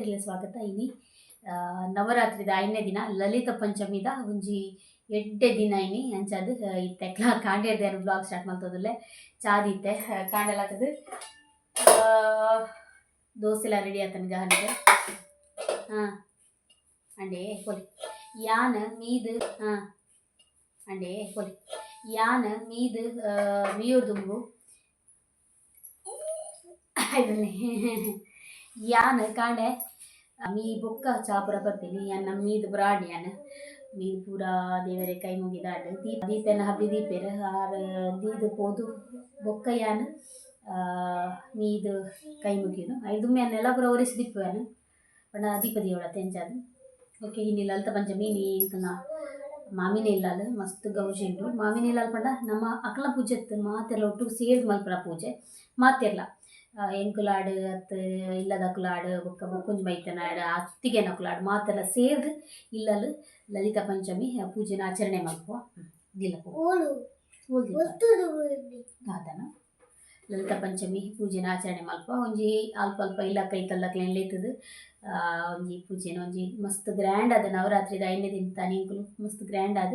ಚಾನಲ್ಗೆ ಮಾತಿರಲ್ಲ ಸ್ವಾಗತ. ಇನಿ ಆ, ನವರಾತ್ರಿದ ಐದನೇ ದಿನ ಲಲಿತ ಪಂಚಮಿದ ಒಂಜಿ ಎಡ್ಡೆ ದಿನ ಇನಿ ಅಂಚದು ಇತ್ತೆ. ಕ್ಲಾ ಕಾಂಡೇರ್ದೆ ಬ್ಲಾಗ್ ಸ್ಟಾರ್ಟ್ ಮಾಡ್ತದಲ್ಲೇ. ಚಾದಿತ್ತೆ ಕಾಂಡಲಾತದು ದೋಸೆ ಎಲ್ಲ ರೆಡಿ ಆತನ ಗಾನಿಗೆ ಹಾಂ ಅಂಡೆ ಕೊಲಿ ಯಾನ ಮೀದು ಹಾಂ ಅಂಡೆ ಕೊಲಿ ಯಾನ ಮೀದು ಮೀಯೂರ್ ದುಂಬು. ಇದನ್ನೇ ಯಾನ್ ಕಾಂಡೆ ಮೀ ಬೊಕ್ಕ ಚಾಪುರ ಬರ್ತೀನಿ ಅನ್ನ ಮೀದು ಬ್ರಾಡ್ ಅನ್ನ. ಮೀ ಪೂರ ದೇವರೇ ಕೈ ಮುಗಿದಾಡ್ ದೀಪ ದೀಪೆನ ಹಬ್ಬಿ ದೀಪೆರ್. ಆರ್ ದೀದು ಪೋದು ಬೊಕ್ಕ ಯಾನ್ ಮೀದು ಕೈ ಮುಗಿನು ಐದುಮ್ಮೆ ಅನ್ನೆಲ್ಲ ಪುರ ಒರೆಸಿ ದಿಪ್ಪುವೆನು ಪಂಡ ದೀಪ ದೇವಳ ತೆಂಚಾದು ಓಕೆ, ಇನ್ನಿ ಲಲಿತ ಪಂಚಮಿ. ನೀ ಇಂಕನ ಇಲ್ಲಾಲು ಮಸ್ತ್ ಗೌಜಿಂಡು ಮಾಮಿನ ಇಲ್ಲಾಲ್ ಪಂಡ ನಮ್ಮ ಅಕಲ ಪೂಜೆ ಮಾತೆರ್ಲ ಒಟ್ಟು ಸೇರ್ದು ಮಲ್ಪರ ಪೂಜೆ. ಮಾತೆರ್ಲ. ಎಂಕುಲಾಡು ಅತ್ತು ಇಲ್ಲದ ಕುಲಾಡು ಬೊಕ್ಕ ಬುಕ್ಕುಂಜ್ ಮೈತನಾಡು ಅತ್ತಿಗೆ ನಕುಲಾಡು ಮಾತೆಲ್ಲ ಸೇರ್ದು ಇಲ್ಲಲು ಲಲಿತ ಪಂಚಮಿ ಪೂಜೆನ ಆಚರಣೆ ಮಾಡ್ಕೋ. ದಾದನ ಲಲಿತ ಪಂಚಮಿ ಪೂಜೆನ ಆಚರಣೆ ಮಲ್ಪ ಒಂಜಿ ಅಲ್ಪ ಅಲ್ಪ ಇಲ್ಲ ಕೈ ಕಲ್ಲಕ್ಲೆನ್ ಲೇತದು ಆ, ಒಂಜಿ ಪೂಜೆನ ಒಂಜಿ ಮಸ್ತ್ ಗ್ರ್ಯಾಂಡ್ ಆದ ನವರಾತ್ರಿದ ಐದನೇ ದಿನ ತಾನಿಂಕುಲು ಮಸ್ತ್ ಗ್ರ್ಯಾಂಡ್ ಆದ್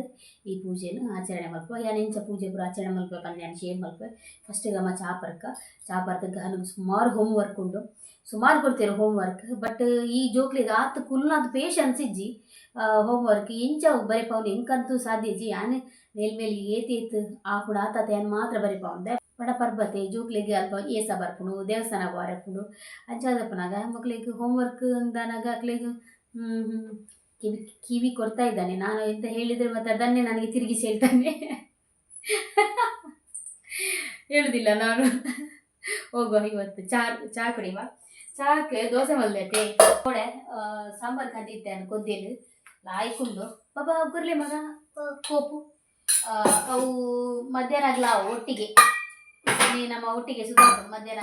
ಈ ಪೂಜೆನ ಆಚರಣೆ ಮಲ್ಪ ಯಾನೆಂಚ ಪೂಜೆ ಪೂರ ಆಚರಣೆ ಮಲ್ಪ ಪಂದ್ಯಾನ ಶೇರ್ ಮಲ್ಪ ಫಸ್ಟ್ ಗಮ ಚಾಪರ್ಕ. ಚಾಪರ್ದಗ ನನಗೆ ಸುಮಾರು ಹೋಮ್ ವರ್ಕ್ ಉಂಡು. ಸುಮಾರು ಕೊಡ್ತೇವೆ ಹೋಮ್ ವರ್ಕ್ ಬಟ್ ಈ ಜೋಕ್ಲಿಗೆ ಆತ ಕುಲ್ನಾದ ಪೇಷನ್ಸ್ ಇಜ್ಜಿ. ಹೋಮ್ ವರ್ಕ್ ಇಂಚ ಬರಿಪವನು ಎಂಕಂತೂ ಸಾಧ್ಯ ಇಜ್ಜಿ. ಯಾನೆ ಮೇಲ್ಮೇಲೆ ಏತಿ ಏತ್ ಆ ಕೂಡ ಆತ ಮಾತ್ರ ಬರಿಪವಂದೆ ಪಡ ಪರ್ಬತೆ ಜೋಕ್ಲಿಗೆ ಅಲ್ಪ ಏಸ ಬರ್ಕೊಂಡು ದೇವಸ್ಥಾನ ಬಾರಪುನು ಅಂಚಾದಪ್ಪನಾಗ ಮಕ್ಳಿಗೆ ಹೋಮ್ವರ್ಕ್ ಅಂದನಾಗ ಅಕ್ಲಿಗೆ ಕಿವಿ ಕಿವಿ ಕೊಡ್ತಾ ಇದ್ದಾನೆ. ನಾನು ಎಂತ ಹೇಳಿದರೆ ಮತ್ತೆ ಅದನ್ನೇ ನನಗೆ ತಿರುಗಿಸಿ ಹೇಳ್ತಾನೆ. ಹೇಳುದಿಲ್ಲ ನಾನು. ಹೋಗುವ ಇವತ್ತು. ಚಾ ಚಾ ಕುಡಿಯುವ? ಚಾಕ್ಕೆ ದೋಸೆ ಮಲ್ದೈತೆ ನೋಡೆ ಸಾಂಬಾರು ಕಂದಿದ್ದೆ ನಾನು ಕೊದ್ದೇನು ಆಯ್ಕೊಂಡು ಬಾಬಾ ಗುರ್ಲೆ ಮಗ ಕೋಪು. ಅವು ಮಧ್ಯಾಹ್ನ ಆಗ್ಲಾ ಒಟ್ಟಿಗೆ. ಈ ನಮ್ಮ ಒಟ್ಟಿಗೆ ಸುಧಾರ ಮಧ್ಯಾಹ್ನ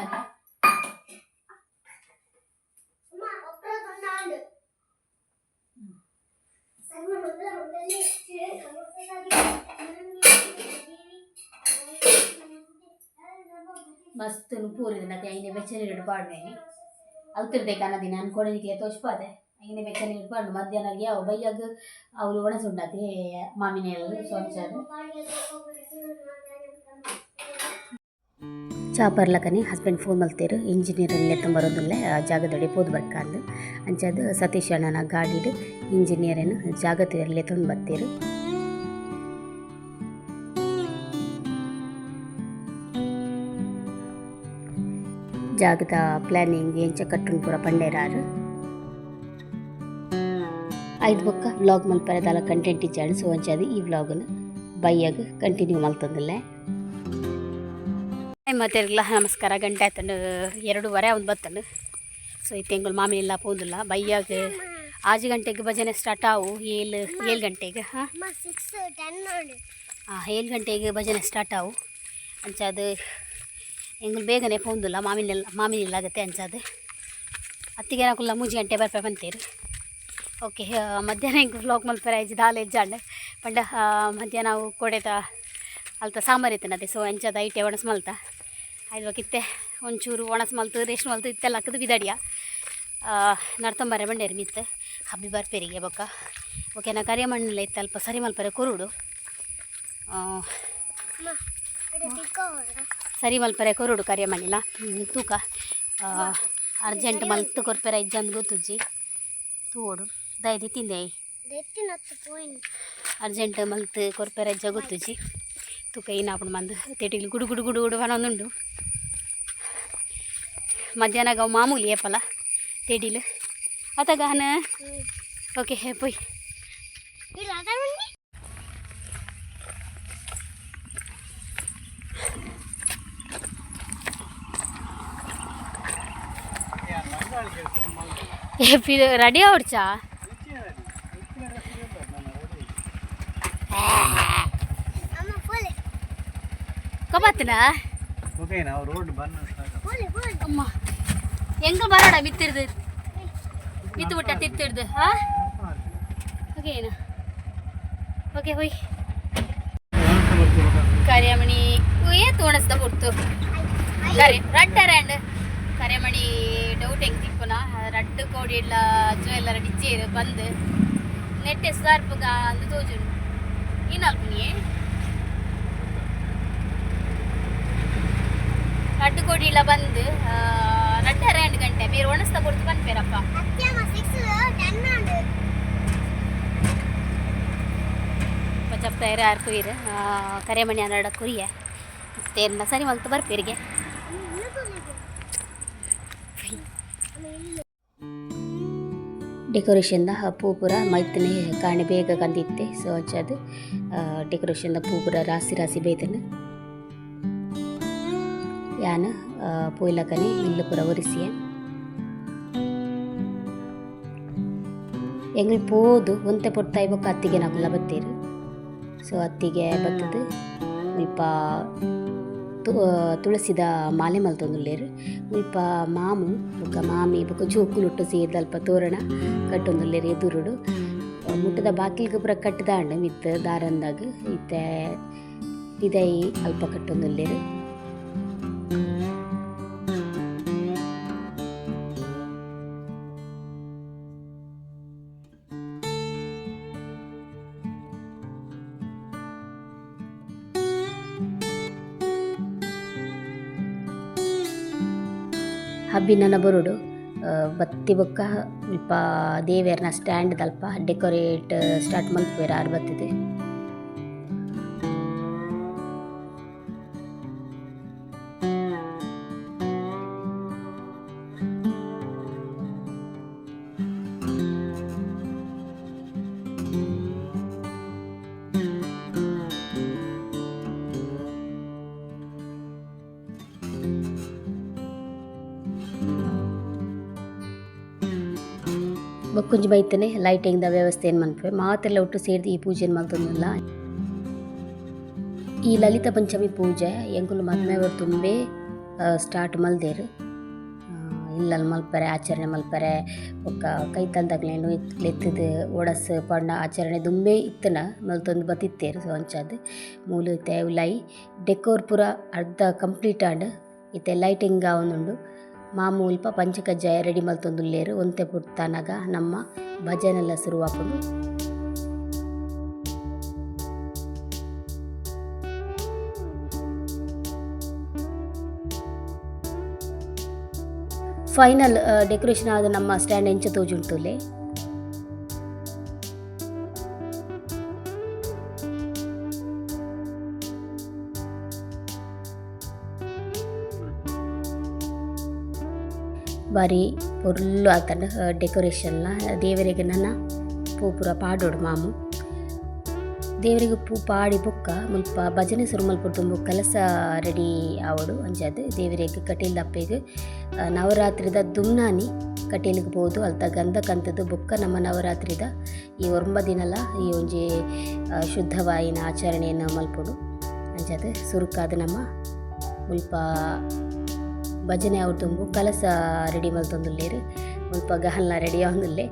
ಮಸ್ತ್ ಪೂರಿದ ಐನೆ ಬೆಚ್ಚನೆ ಇಡ್ಬಾರ್ದೆ ಅಲ್ತಿರ್ಬೇಕು ಅನ್ನೋದಿ ನಾನು ಕೊಡಲಿಕ್ಕೆ ತೋಚ್ಪಾದೆ ಐನೆ ಬೆಚ್ಚನೆ ಇಡ್ಬಾರ್ದು ಮಧ್ಯಾಹ್ನಗೆ ಅವು ಬೈಯಾಗ ಅವ್ರು ಒಣಸುಂಡತಿ ಮಾಮಿನ ಎಲ್ಲ ಚಾಪರ್ಲಕನೆ ಹಸ್ಬೆಂಡ್ ಫೋನ್ ಮಲ್ತೇರು. ಇಂಜಿನಿಯರ್ ಲೆತ್ತ ಬರೋದಿಲ್ಲ ಜಾಗದೊಡೆ ಪೋದು ಬರ್ಕಂದು ಅಂಚದು ಸತೀಶ್ ಅಣ್ಣನ ಗಾಡಿಡು ಇಂಜಿನಿಯರನ್ನು ಜಾಗದ ತಂದು ಬರ್ತೀರು. ಜಾಗದ ಪ್ಲಾನಿಂಗ್ ಎಂಚ ಕಟ್ಟುನ್ ಪೂರ ಪಂಡೇರಾರು. ಐದು ಬೊಕ್ಕ ವ್ಲಾಗ್ ಮಲ್ಪರದಲ್ಲ ಕಂಟೆಂಟ್ ಇಚ್ಚಾಡು ಸೊ ಈ ವ್ಲಾಗನ್ನು ಬೈಯಾಗ ಕಂಟಿನ್ಯೂ ಮಲ್ತಂದಿಲ್ಲ. ಮತ್ತೆಲ್ಲ ನಮಸ್ಕಾರ. ಗಂಟೆ ಆಯ್ತಂಡು ಎರಡೂವರೆ ಅವ್ನು ಬತ್ತಂಡು ಸೊ ಈ ತೆಂಗುಲ್ ಮಾಮಿ ಇಲ್ಲ, ಪೋಂದಿಲ್ಲ. ಬೈಯಾಗ ಆಜು ಗಂಟೆಗೆ ಭಜನೆ ಸ್ಟಾರ್ಟ್ ಆವು, ಏಳು ಏಳು ಗಂಟೆಗೆ, ಹಾಂ? ಹಾಂ ಏಳು ಗಂಟೆಗೆ ಭಜನೆ ಸ್ಟಾರ್ಟ್ ಆವು. ಅಂಚಾದು ಹೆಂಗಲ್ ಬೇಗನೆ ಪೋಂದಿಲ್ಲ, ಮಾಮಿನೆಲ್ಲ ಮಾಮಿನಿಲ್ಲ ಆಗುತ್ತೆ ಅಂಚಾದು. ಅತ್ತಿಗೆ ನಾಲ್ಕುಲ್ಲ ಮೂಜಿ ಗಂಟೆ ಬರ್ಪೆ ಬಂತೀರಿ. ಓಕೆ ಮಧ್ಯಾಹ್ನ ಹೆಂಗೆ ವ್ಲಾಗ್ ಮಲ್ಪರ ಇಜ್ಜಿ ದಾಲ್ ಎಜ್ಜಾಂಡೆ. ಪಂಡ ಮಧ್ಯಾಹ್ನ ಕೊಡೆತ, ಅಲ್ತ ಸಾಂಬಾರು ಇತ್ತನದೆ ಸೊ ಅಂಚದ ಐಟೆ ಒಣಸ್ ಮಲ್ತ. ಆಯ್ತು ಕಿತ್ತೆ ಒಂಚೂರು ಒಣಸ್ ಮಲ್ತು ರೇಷ್ಮೆ ಮಲ್ತು ಇತ್ತೆಲ್ಲ ಹಾಕಿದು ಬಿದಾಡಿಯ. ನಡ್ತಂಬಾರೆ ಬಂಡೇರಿ ಮಿತ್ತು ಹಬ್ಬಿ ಬರ್ಪೇರಿಗೆ ಬೊಕ್ಕ. ಓಕೆ ನಾ ಕರಿಯ ಮಣ್ಣಲ್ಲ ಇತ್ತು ಅಲ್ಪ ಸರಿ ಮಲ್ಪರೆ ಕೊರುಡು. ಸರಿ ಮಲ್ಪರೆ ಕೊರುಡು ಕರಿಯ ಮಣ್ಣಿಲ್ಲ. ತೂಕ. ಅರ್ಜೆಂಟ್ ಮಲ್ತು ಕೊರ್ಪೆರ ಇಜ್ಜಂದು ಗೊತ್ತುಜ್ಜಿ ತೂಡು ದಯದಿ ತಿಂದೆ ಅರ್ಜೆಂಟ್ ಮಲ್ತು ಕೊರ್ಪೆರ ಇಜ್ಜ ಗೊತ್ತುಜ್ಜಿ ತೂಕ ಏನಾಪುಡು ಮಂದು ತೇಟಿಗ್ಲಿ ಗುಡು ಗುಡು ಗುಡು ಗುಡು ಒಂದೊಂದುಂಡು ಮಧ್ಯಾಹ್ನ ಅವು ಮಾಮೂಲಿ ಏಪಲ ತೇಡಿಲು ಅತಗಾನ ಓಕೆ ಹೇ ಪೊಯ್ ಇಲ್ಲ ಅದ ಬನ್ನಿ ಏ ರೆಡಿ ಅವ್ಡ್ಚಾ ಅಮ್ಮ ಪೋಲೆ ರೋಡ್ ಬಂದ ಪೋಲೆ ಪೋಲೆ ಅಮ್ಮ ಹೆಂಗ ಬರೋಣ ಬಿತ್ತಿರ್ದು? ಬಿತ್ತು ಬಿಟ್ಟ ತಿರ್ತಿರ್ದು ಹಾ? ಓಕೆ ಏನು ಓಕೆ ಹೋಯ್. ಕಾರ್ಯಮಣಿ ಏ ತೋಣಸ್ದ ಕೊಡ್ತು ಕರೆ ರಟ್ಟರೆ ಅಂಡ್ ಕರೆಮಣಿ ಡೌಟ್ ಹೆಂಗೆ ತಿಪ್ಪುನ ರಡ್ ಕೋಡಿ ಇಲ್ಲ ಜುವೆಲ್ಲರ ಡಿಚ್ಚೇರು ಬಂದು. ನೆಟ್ಟೆ ಸಾರ್ಪುಗ ಅಂದು ತೋಜುಂಡು ಏನು ಅಲ್ಪನಿಯೇ ರಡ್ಡು ಕೋಡಿ ಇಲ್ಲ ಬಂದು ರಡ್ಡು ಎರಡು ಗಂಟೆ, ಬೇರೆ ಒಣಸ್ತಾ ಕೊಡ್ತು ಬಂದ್ಬೇರಪ್ಪ ಅತ್ಯಮ್ಮ ಸಿಕ್ಸ್ ಟೆನ್ ಉಂಡು ಪಚ್ಚಪ್ಪ ಯಾರು ಕುಯ್ಯರು ಕರೆಮಣಿ ಹನ್ನೆರಡು ಕುರಿಯ. ಮತ್ತೆ ಸರಿ ಮಲ್ತು ಬರ್ಪೇರಿಗೆ ಡೆಕೋರೇಷನ್ದ ಪೂ ಪೂರ ಮೈತನೆ ಕಾಣಿ ಬೇಗ ಕಂದಿತ್ತೆ ಸೊ ಅದು. ಡೆಕೋರೇಷನ್ದ ಪೂ ಪೂರ ರಾಸಿ ರಾಸಿ ಬೇತನು. ಯಾನ ಪೋಯ್ಲಕನಿ ಇಲ್ಲ ಪೂರ ಒರಿಸಿಯ. ಎಂಗಳು ಪೋದು, ಒಂತೆ ಪೊಡ್ತಾ ಬೊಕ್ಕ ಅತ್ತಿಗೆ ನಾಕುಲ್ಲ ಬತ್ತೀರಿ. ಸೊ ಅತ್ತಿಗೆ ಬತ್ತದು, ಮುಲ್ಪ ತುಳಸಿದ ಮಾಲೆ ಮಲ್ತೊಂದುಲ್ಲೇರು ಮುಲ್ಪ ಮಾಮು ಬೊಕ ಮಾಮಿ ಬೊಕ ಜೋಕುಲುಟ್ಟು ಸೇರಿದಲ್ಪ ತೋರಣ ಕಟ್ಟೊಂದುಲ್ಲೇರು ಎದುರುಡು. ಮುಟ್ಟದ ಬಾಕಿಲ್ಗೆ ಪೂರ ಕಟ್ಟದಾಂಡು ಮಿತ್ ದಾರಂದಾಗ, ಇತ್ತೆ, ಇದೈ ಅಲ್ಪ ಕಟ್ಟೊಂದುಲ್ಲೇರು. ಹಬ್ಬಿನ ಬರುಡು ಬತ್ತಿ ಬೊಕ್ಕ ಮುಲ್ಪ ದೇವೇರ್ನ ಸ್ಟ್ಯಾಂಡ್ ದಲ್ಪ ಡೆಕೋರೇಟ್ ಸ್ಟಾರ್ಟ್ ಮಲ್ಪುವೆರ ಆರು ಬತ್ತಿದೆ. ಬೊಕ್ಕುಂಜಿ ಬೈತನೆ ಲೈಟಿಂಗ್ದ ವ್ಯವಸ್ಥೆ ಏನು ಮನ್ಪೆ ಮಾತೆಲ್ಲ ಒಟ್ಟು ಸೇರಿದು ಈ ಪೂಜೆನ ಮಲ್ತೊಂದಿಲ್ಲ ಈ ಲಲಿತ ಪಂಚಮಿ ಪೂಜೆ ಎಂಕುಲು ಮದ್ಮೆವರು ತುಂಬೆ ಸ್ಟಾರ್ಟ್ ಮಲ್ದೇರು. ಇಲ್ಲಲ್ಲಿ ಮಲ್ಪರೆ, ಆಚರಣೆ ಮಲ್ಪರೆ, ಒಕ್ಕ ಕೈತಲ್ದಾಗ್ಲೇನು ಎತ್ತದ ಒಡಸ್, ಪಣ್ಣ, ಆಚರಣೆ ದುಂಬೆ ಇತ್ತನ ಮಲ್ತೊಂದು ಬತ್ತಿತ್ತೇರು ಸೊ ಅಂಚದು ಮೂಲು ಉಲೈ ಡೆಕೋರ್ ಪೂರ ಅರ್ಧ ಕಂಪ್ಲೀಟ್ ಆಂಡ್, ಇತ್ತೆ ಲೈಟಿಂಗ್ ಅವನುಂಡು ಪಂಚಕಜ್ಜಾಯ ರೆಡಿ ಮಲ್ತೊಂದುಲ್ಲೇರು ಒಂತೆ ಪುಟ್ಟಾನಾಗ ನಮ್ಮ ಭಜನೆಲ್ಲ ಶುರುವಾಕೊಂಡು. ಫೈನಲ್ ಡೆಕೋರೇಷನ್ ಆದ ನಮ್ಮ ಸ್ಟ್ಯಾಂಡ್ ಎಂಚ ತೋಜುಂಟುಲೆ. ಬಾರಿ ಪೊರ್ಲು ಆತಂಡ ಡೆಕೋರೇಷನ್ಲ ದೇವರಿಗೆ ನನ್ನ ಪೂ ಪೂರ ಪಾಡೋಡು ಮಾಮು. ದೇವರಿಗೆ ಪೂ ಪಾಡಿ ಬೊಕ್ಕ ಮುಲ್ಪ ಭಜನೆ ಸುರು ಕೆಲಸ ರೆಡಿ ಆವಡು ಅಂಜಾದ. ದೇವರಿಗೆ ಕಟೀಲ್ ಅಪ್ಪಿಗೆ ನವರಾತ್ರಿದ ದುಮ್ನಾನಿ ಕಟೀಲಿಗೆ ಬೋದು ಅಲ್ತ ಗಂಧ ಬೊಕ್ಕ ನಮ್ಮ ನವರಾತ್ರಿದ ಈ ಒಂಬ ದಿನಲ ಈ ಒಂಜಿ ಶುದ್ಧವಾಯಿನ ಆಚರಣೆಯನ್ನು ಮಲ್ಪೊಡು ಅಂಜಾದ. ಸುರುಕಾದ ನಮ್ಮ ಮುಲ್ಪ ಭಜನೆ ಅವ್ರು ತುಂಬು, ಕಲಸ ರೆಡಿ ಮಲ್ತೊಂದುಲ್ಲೇರು ಮುಲ್ಪ ಗಹಲ್ನ ರೆಡಿ ಆವೊಂದುಲ್ಲೆ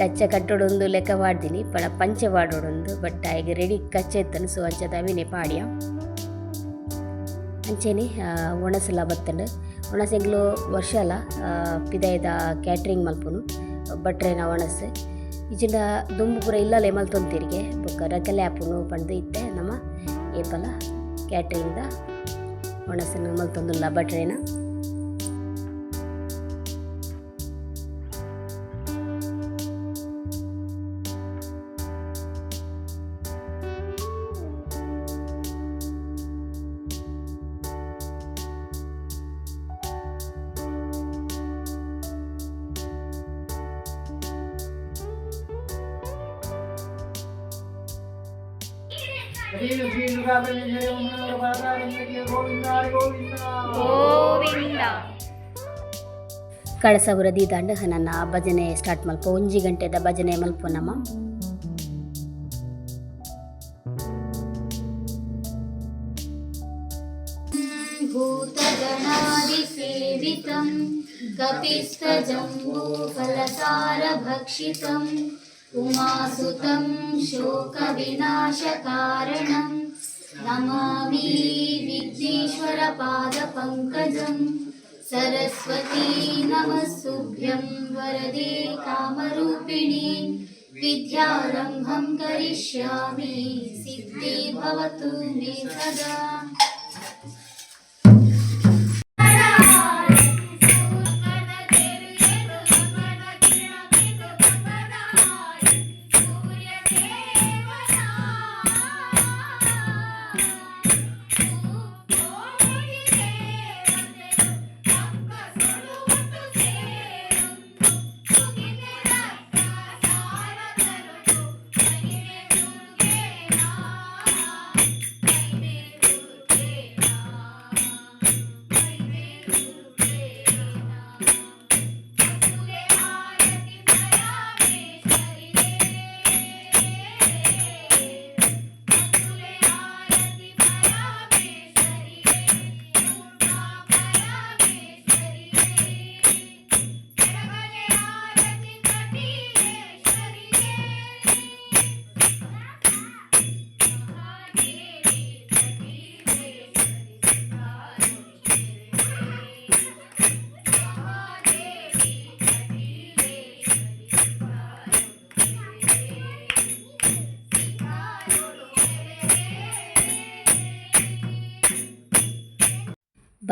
ಕಚ್ಚ ಕಟ್ಟೋಡೊಂದು ಲೆಕ್ಕ ಮಾಡ್ತೀನಿ. ಪಣ ಪಂಚೆ ಪಾಡೋಡೊಂದು ಬಟ್ ಈಗ ರೆಡಿ ಕಚ್ಚೆ ಇತ್ತನು ಸೊ ಅಂಚದ ಅವಿನೇ ಪಾಡ್ಯ. ಅಂಚೆನೆ ಒಣಸಲ ಬತ್ತಂಡು. ಒಣಸೆಗ್ಲು ವರ್ಷಲ ಪಿದಾಯ್ದ ಕ್ಯಾಟ್ರಿಂಗ್ ಮಲ್ಪುನು. ಬಟ್ರೇನ ಒಣಸ್. ಇಜಿಂಡ ದುಂಬು ಪೂರ ಇಲ್ಲಲೆ ಮಲ್ತೊಂತಿರಿಗೆ ಬೊಕ್ಕ ರಕಲೆ ಆಪುನು ಪಂಡು ಇತ್ತೆ, ನಮ್ಮ ಏಪಲ. ಕ್ಯಾಟ್ರಿಂಗ್ದ ಒಣಸನ್ನು ಮಲ್ತೊಂದುಲ್ಲ ಬಟ್ರೆನ ಗೋವಿಂದ ಕಳಸ ಬುರದಿ ದಂಡ ನನ್ನ ಭಜನೆ ಸ್ಟಾರ್ಟ್ ಮಲ್ಪ ಒಂಜಿ ಗಂಟೆದ ಭಜನೆ ಮಲ್ಪ ನಮ್ಮ भूतगणादिसेवितं कपिस्तजम्बूफलसारभक्षितम् उमासुतं शोकविनाशकारणं नमामि विघ्नेश्वरपादपङ्कजं सरस्वती नमस्तुभ्यं वरदे कामरूपिणी विद्यारम्भं करिष्यामि सिद्धि भवतु मे सदा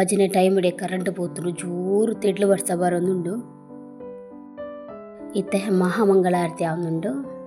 ಭಜನೆ ಟೈಮ್ ಇಡೆ ಕರೆಂಟ್ ಪೋತುಂಡು ಜೋರು ತೆಡ್ಲು ಬರ್ಸ ಬರೋಂದುಂಡು ಇತ್ತೆ ಮಹಾಮಂಗಳಾರತಿ ಆವೊಂದುಂಡು.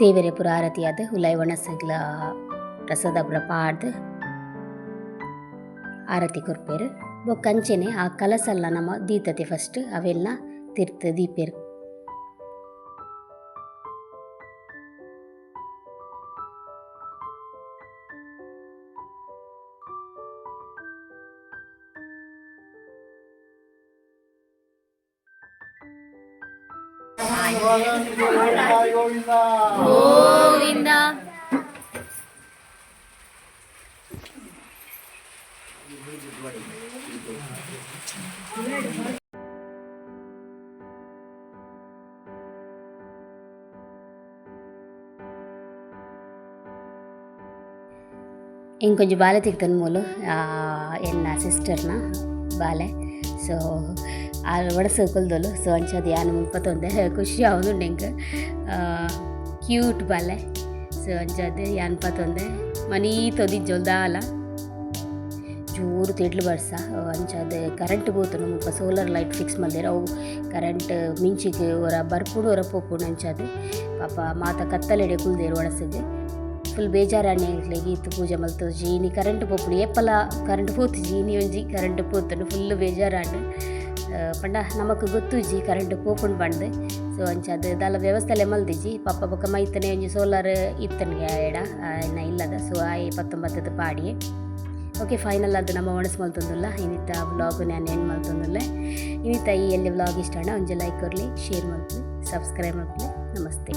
ದೇವರ ಪುರ ಆರತಿಯಾದ ಹುಲೈ ಒಣಸಗ್ಲ ಪ್ರಸಾದ ಪುರ ಪಾಡ್ದು ಆರತಿ ಕೊರ್ಪೇರು ಬೊಕ್ಕ ಅಂಚೆನೆ ಆ ಕಲಸಲ್ಲ ನಮ್ಮ ದೀತತೆ ಫಸ್ಟ್ ಅವೆಲ್ಲ ತಿರ್ತು ದೀಪೇರು ఇంకొంచెం బాలే తిక్తాను మూలు. నా సిస్టర్నా బాలే. ಸೊ ಆ ಒಡಸಕೊಲ್ದೋಲು ಸೊ ಅಂಚದು ಯಾನು ಮುಲ್ಪತ್ತೊಂದೆ ಖುಷಿ ಆವೊಂದುಂಡು ಎಂಕ್ ಕ್ಯೂಟ್ ಬಾಲೆ. ಸೊ ಅಂಚದು ಯಾನ್ ಪತ್ತೊಂದೆ ಮನೀ ತೊದಿಜ್ಜೊಲ್ ದಾಲ ಜೋರು ತಿಡ್ಲು ಬರ್ಸ ಅಂಚದು ಕರೆಂಟ್ ಪೋತುಂಡು ಮುಲ್ಪ ಸೋಲಾರ್ ಲೈಟ್ ಫಿಕ್ಸ್ ಮಲ್ದೆರ್ ಅವು ಕರೆಂಟ್ ಮಿಂಚಿಗೆ ಒರ ಬರ್ಪುಡು ಒರ ಪೋಪುಂಡು ಅಂಚದು ಪಾಪ ಮಾತ ಕತ್ತಲೆಡೆ ಕುಲ್ದೇರು ಒಳಸಿಗೆ ಫುಲ್ ಬೇಜಾರಾಣಿ ಆಗ್ಲಿಗೆ ಇತ್ತು ಪೂಜೆ ಮಲ್ತು ಜೀನಿ ಕರೆಂಟ್ ಪೋಪುಡು ಏಪಲ ಕರೆಂಟ್ ಪೂತು ಜೀನಿ ಒಂಜಿ ಕರೆಂಟ್ ಪೋತುಂಡು ಫುಲ್ ಬೇಜಾರಾಂಡು ಆ, ಪಂಡ ನಮಕ್ ಗೊತ್ತು ಜಿ ಕರೆಂಟ್ ಪೋಪುಂಡು ಪಂಡ್. ಸೊ ಅಂಚ ಅದು ದಾಲ ವ್ಯವಸ್ಥೆಲೆ ಮಲ್ದಿಜಿ ಪಪ್ಪ ಬೊಕ್ಕ ಮೈತನೆ ಒಂಜಿ ಸೋಲಾರ್ ಇತ್ತನಿಗೆ ಎಡ ಇನ್ನ ಇಲ್ಲದ. ಸೊ ಆಯ್ ಪತ್ತೊಂಬತ್ತದ ಪಾಡಿ ಓಕೆ ಫೈನಲ್ ಅದು ನಮ್ಮ ಒಣಸ್ ಮಲ್ತೊಂದುಲ್ಲ ಇನ್ನಿತ್ತ ವ್ಲಾಗ್ ನಾನು ಏನು ಮಲ್ತೊಂದುಲ್ಲ. ಇನ್ನಿತ್ತ ಈ ಎಲ್ಲಿ ವ್ಲಾಗ್ ಇಷ್ಟ ಒಂಜಿ ಲೈಕ್ ಕೊರಲಿ ಶೇರ್ ಮಾಡ್ತೀನಿ ಸಬ್ಸ್ಕ್ರೈಬ್ ಮಾಡ್ತೀನಿ ನಮಸ್ತೆ.